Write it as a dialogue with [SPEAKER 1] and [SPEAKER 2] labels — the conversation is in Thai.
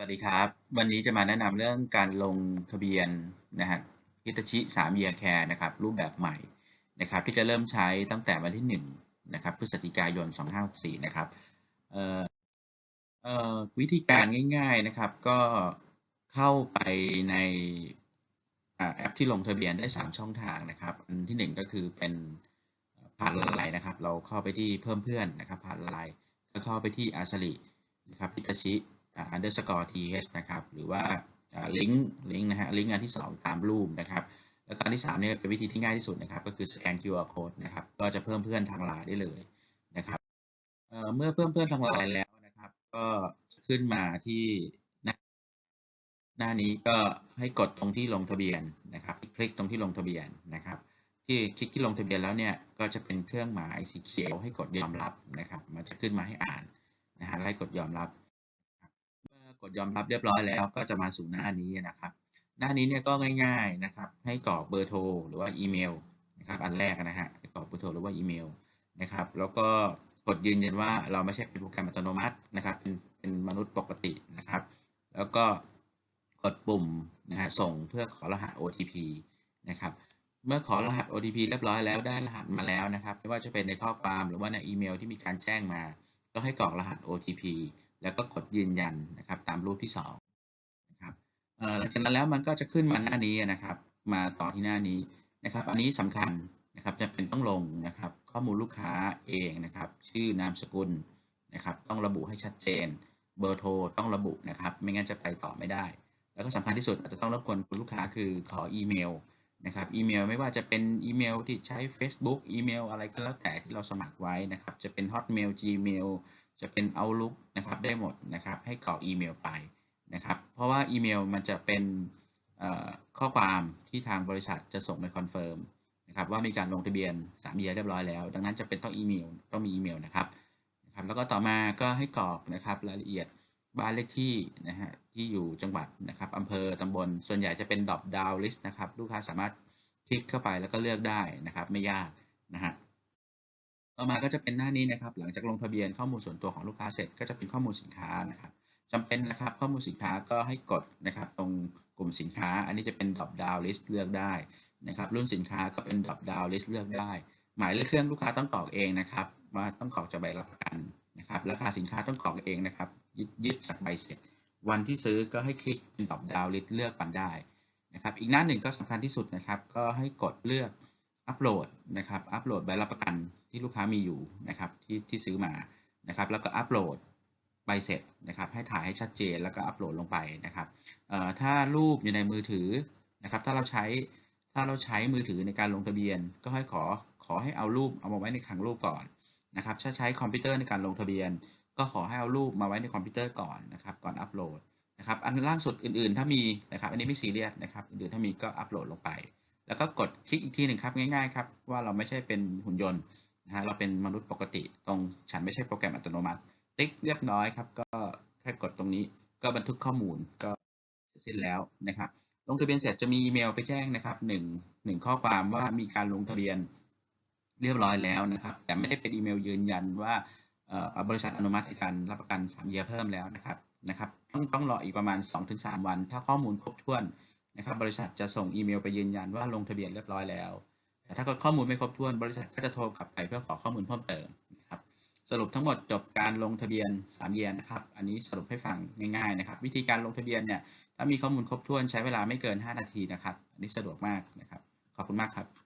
[SPEAKER 1] สวัสดีครับ วันนี้จะมาแนะนำเรื่องการลงทะเบียนนะฮะฮิตาชิสามเยียแคร์นะครับ รูปแบบใหม่นะครับ ที่จะเริ่มใช้ตั้งแต่วันที่หนึ่งนะครับพฤศจิกายน 2564 นะครับเอ่อเอ่อวิธีการง่าย ๆนะครับ ก็เข้าไปในอแอปที่ลงทะเบียนได้ 3 ช่องทางนะครับ อันที่หนึ่งก็คือเป็นผ่านไลน์นะครับ เราเข้าไปที่เพิ่มเพื่อนนะครับ ผ่านไลน์ก็เข้าไปที่อาสลินะครับฮิตาชิ underscore th นะครับ หรือว่าลิงก์ลิงก์นะฮะลิงก์อันที่ 2 ตามรูปนะครับ แล้วก็อันที่3เนี่ยเป็นวิธีที่ง่ายที่สุดนะครับ ก็คือสแกน QR code นะครับ ก็จะเพิ่มเพื่อนทางไลน์ได้เลยนะครับเเมื่อเพิ่มเพื่อนทางไลน์แล้วนะครับ ก็ขึ้นมาที่หน้าน,านี้ก็ให้กดตรงที่ลงทะเบียนนะครับ คลิกตรงที่ลงทะเบียนนะครับ ที่คลิกที่ลงทะเบียนแล้วเนี่ยก็จะเป็นเครื่องหมายสีเขียวให้กดยอมรับนะครับ มันจะขึ้นมาให้อ่านนะฮะให้กดยอมรับ กดยอมรับเรียบร้อยแล้ว ก็จะมาสู่หน้านี้นะครับ หน้านี้เนี่ยก็ง่าย ๆนะครับ ให้กรอกเบอร์โทรหรือว่าอีเมลนะครับอันแรกนะฮะกรอกเบอร์โทรหรือว่าอีเมลนะครับ แล้วก็กดยืนยันว่าเราไม่ใช่เป็นโปรแกรมอัตโนมัตินะครับ เป็นเป็นมนุษย์ปกตินะครับ แล้วก็กดปุ่มนะฮะส่งเพื่อขอรหัส OTP นะครับเมื่อขอรหัส OTP เรียบร้อยแล้วได้รหัสมาแล้วนะครับ ไม่ว่าจะเป็นในข้อความหรือว่าในอีเมลที่มีการแจ้งมา ก็ให้กรอกรหัส OTP แล้วก็กดยืนยันนะครับตามรูปที่2นะครับหลังจากนั้นแล้วมันก็จะขึ้นมาหน้านี้นะครับ มาต่อที่หน้านี้นะครับ อันนี้สำคัญนะครับจะเป็นต้องลงนะครับ ข้อมูลลูกค้าเองนะครับ ชื่อนามสกุลนะครับ ต้องระบุให้ชัดเจน เบอร์โทรต้องระบุนะครับ ไม่งั้นจะไปต่อไม่ได้ แล้วก็สำคัญที่สุดอาจจะต้องรบกวนคุณลูกค้าคือขออีเมล นะครับอีเมลไม่ว่าจะเป็นอีเมลที่ใช้ Facebook อีเมลอะไรก็แล้วแต่ที่เราสมัครไว้นะครับ จะเป็น Hotmail Gmail จะเป็น Outlook นะครับได้หมดนะครับ ให้กรอกอีเมลไปนะครับ เพราะว่าอีเมลมันจะเป็นข้อความที่ทางบริษัทจะส่งไปคอนเฟิร์มนะครับว่ามีการลงทะเบียน3เดือนเรียบร้อยแล้ว ดังนั้นจะเป็นต้องอีเมลต้องมีอีเมลนะครับนะครับ แล้วก็ต่อมาก็ให้กรอกนะครับรายละเอียด บ้านเลขที่นะฮะที่อยู่จังหวัดนะครับอำเภอตำบล ส่วนใหญ่จะเป็นดอปดาวลิสต์นะครับ ลูกค้าสามารถคลิกเข้าไปแล้วก็เลือกได้นะครับ ไม่ยากนะฮะต่อมาก็จะเป็นหน้านี้นะครับ หลังจากลงทะเบียนข้อมูลส่วนตัวของลูกค้าเสร็จก็จะเป็นข้อมูลสินค้านะครับจำเป็นนะครับข้อมูลสินค้าก็ให้กดนะครับ ตรงกลุ่มสินค้า อันนี้จะเป็น drop down list เลือกได้นะครับรุ่นสินค้าก็เป็น drop down list เลือกได้ หมายเลขเครื่องลูกค้าต้องกรอกเองนะครับ ว่าต้องกรอกจากใบรับประกัน นะครับราคาสินค้าต้องกรอกเองนะครับยึดจากใบเสร็จ วันที่ซื้อก็ให้คลิกเป็น drop down list เลือกปันได้นะครับ อีกหน้าหนึ่งก็สำคัญที่สุดนะครับ ก็ให้กดเลือกอัปโหลดนะครับ อัปโหลดใบรับประกันที่ลูกค้ามีอยู่นะครับที่ที่ซื้อมานะครับ แล้วก็อัปโหลดใบเสร็จนะครับ ให้ถ่ายให้ชัดเจนแล้วก็อัปโหลดลงไปนะครับถ้ารูปอยู่ในมือถือนะครับ ถ้าเราใช้ถ้าเราใช้มือถือในการลงทะเบียน ก็ให้ขอขอให้เอารูปเอามาไว้ในคลังรูปก่อน นะครับถ้าใช้คอมพิวเตอร์ในการลงทะเบียน ก็ขอให้เอารูปมาไว้ในคอมพิวเตอร์ก่อนนะครับ ก่อนอัปโหลดนะครับอันล่างสุดอื่น ๆ ถ้ามีนะครับ อันนี้ไม่ซีเรียสนะครับอื่นๆถ้ามีก็อัปโหลดลงไป แล้วก็กดคลิกอีกทีหนึ่งครับง่ายๆครับว่าเราไม่ใช่เป็นหุ่นยนต์นะฮะเราเป็นมนุษย์ปกติ ตรงฉันไม่ใช่โปรแกรมอัตโนมัติ ติ๊กเรียบร้อยครับ ก็แค่กดตรงนี้ก็บันทึกข้อมูลก็เสร็จแล้วนะครับ ลงทะเบียนเสร็จจะมีอีเมลไปแจ้งนะครับหนึ่งหนึ่งข้อความว่ามีการลงทะเบียน เรียบร้อยแล้วนะครับ แต่ไม่ได้เป็นอีเมลยืนยันว่าบริษัทอนุมัติในการรับประกัน3เดือนเพิ่มแล้วนะครับนะครับต้องต้องรออีกประมาณ 2-3 วัน ถ้าข้อมูลครบถ้วนนะครับ บริษัทจะส่งอีเมลไปยืนยันว่าลงทะเบียนเรียบร้อยแล้ว แต่ถ้าข้อมูลไม่ครบถ้วน บริษัทก็จะโทรกลับไปเพื่อขอข้อมูลเพิ่มเติมนะครับสรุปทั้งหมดจบการลงทะเบียน3เดือนนะครับ อันนี้สรุปให้ฟังง่ายๆนะครับ วิธีการลงทะเบียนเนี่ยถ้ามีข้อมูลครบถ้วนใช้เวลาไม่เกิน 5 นาทีนะครับอันนี้สะดวกมากนะครับ ขอบคุณมากครับ